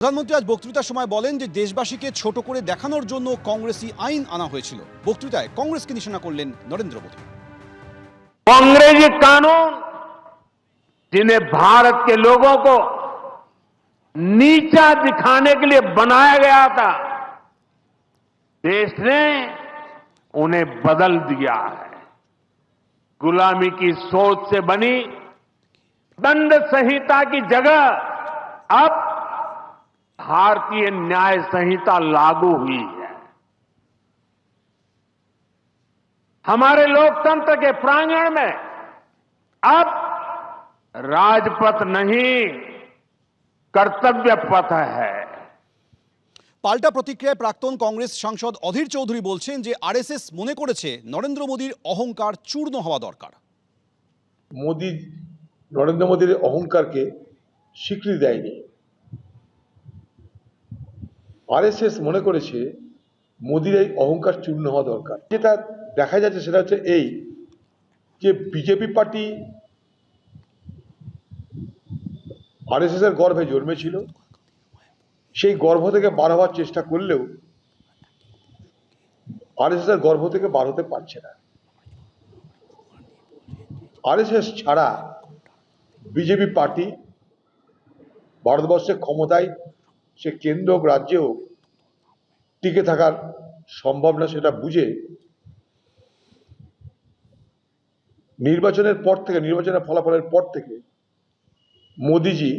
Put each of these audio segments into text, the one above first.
প্রধানমন্ত্রী আজ বক্তৃতার সময় বলেন যে দেশবাসীকে ছোট করে দেখানোর জন্য কংগ্রেসি আইন আনা হয়েছিল বক্তৃতায় কংগ্রেসকে নিশানা করলেন নরেন্দ্র মোদী कांग्रेसी कानून जिन्हें भारत के लोगों को नीचा दिखाने के लिए बनाया गया था देश ने उन्हें बदल दिया है गुलामी की सोच से बनी दंड संहिता की जगह अब भारतीय न्याय संहिता लागू हुई है हमारे लोकतंत्र के प्रांगण में अब राजपथ नहीं कर्तव्य पथ है পাল্টা প্রতিক্রিয়ায় প্রাক্তন কংগ্রেস সাংসদ অধীর চৌধুরী বলছেন যে আরএসএস মনে করেছে নরেন্দ্র মোদীর অহংকার চূর্ণ হওয়া দরকার মোদি নরেন্দ্র মোদীর অহংকারকে স্বীকৃতি দেয়নি আরএসএস মনে করেছে মোদির এই অহংকার চূর্ণ হওয়া দরকার। যেটা দেখা যাচ্ছে সেটা হচ্ছে এই, যে বিজেপি পার্টি আরএসএস এর গর্ভে জন্মেছিল, সেই গর্ভ থেকে বার হওয়ার চেষ্টা করলেও আরএসএস এর গর্ভ থেকে বার হতে পারছে না। আরএসএস ছাড়া বিজেপি পার্টি ভারতবর্ষের ক্ষমতায় সে কেন্দ্র হোক, রাজ্যে হোক, টিকে থাকার সম্ভব না সেটা বুঝে নির্বাচনের পর থেকে, নির্বাচনের ফলাফলের পর থেকে মোদিজি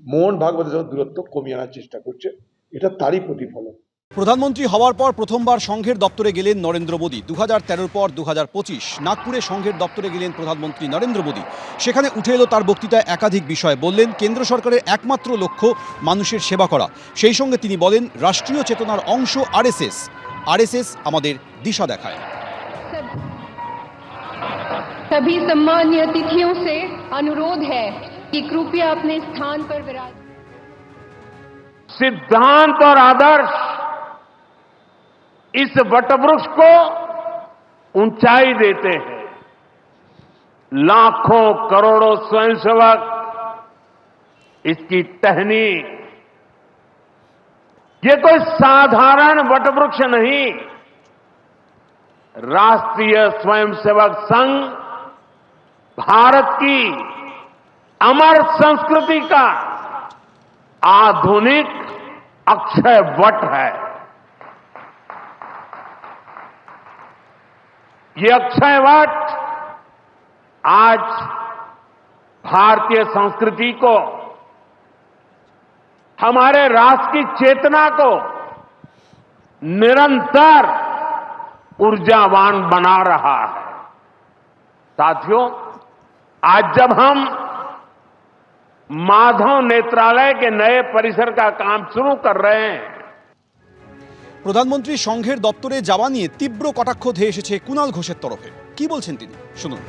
মোহন ভাগবতের সঙ্গে দূরত্ব কমিয়ে আনার চেষ্টা করছে। এটা তারই প্রতিফলন। প্রধানমন্ত্রী হওয়ার পর প্রথমবার সংঘের দপ্তরে গেলেন নরেন্দ্র মোদী দু হাজার তেরোর পর দু হাজার পঁচিশ নাগপুরে সংঘের দপ্তরে গেলেন প্রধানমন্ত্রী নরেন্দ্র মোদী সেখানে উঠে এলো তার বক্তৃতায় একাধিক বিষয় বললেন কেন্দ্র সরকারের একমাত্র লক্ষ্য মানুষের সেবা করা সেই সঙ্গে তিনি বলেন রাষ্ট্রীয় চেতনার অংশ আরএসএস আরএসএস আমাদের দিশা দেখায় सभी सम्मान्य अतिथियों से अनुरोध है कि कृपया अपने स्थान पर विराज सिद्धांत और आदर्श इस वटवृक्ष को ऊंचाई देते हैं। लाखों करोड़ों स्वयंसेवक इसकी टहनी। ये कोई साधारण वटवृक्ष नहीं। राष्ट्रीय स्वयंसेवक संघ भारत की अमर संस्कृति का आधुनिक अक्षय वट है। ये अक्षय वट? आज भारतीय संस्कृति को, हमारे राष्ट्र की चेतना को निरंतर ऊर्जावान बना रहा है। साथियों, आज जब हम माधव नेत्रालय के नए परिसर का काम शुरू कर रहे हैं প্রধানমন্ত্রী সংঘের দপ্তরে যাওয়া নিয়ে তীব্র কটাক্ষ ধেয়ে এসেছে কুণাল ঘোষের তরফে। কি বলছেন তিনি? শুনুন।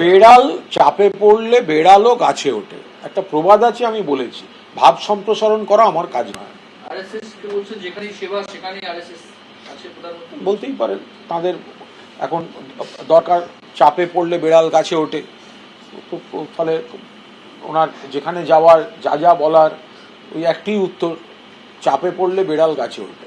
বেড়াল চাপে পড়লে বেড়ালও গাছে ওঠে। একটা প্রবাদ আছে আমি বলেছি। ভাব সম্প্রসারণ করা আমার কাজ নয়। বলতেই পারেন তাদের এখন দরকার চাপে পড়লে বেড়াল গাছে ওঠে। তো ফলে ওনার যেখানে যাওয়ার যা যা বলার ওই একটি উত্তর। চাপে পড়লে বেড়াল গাছে ওঠে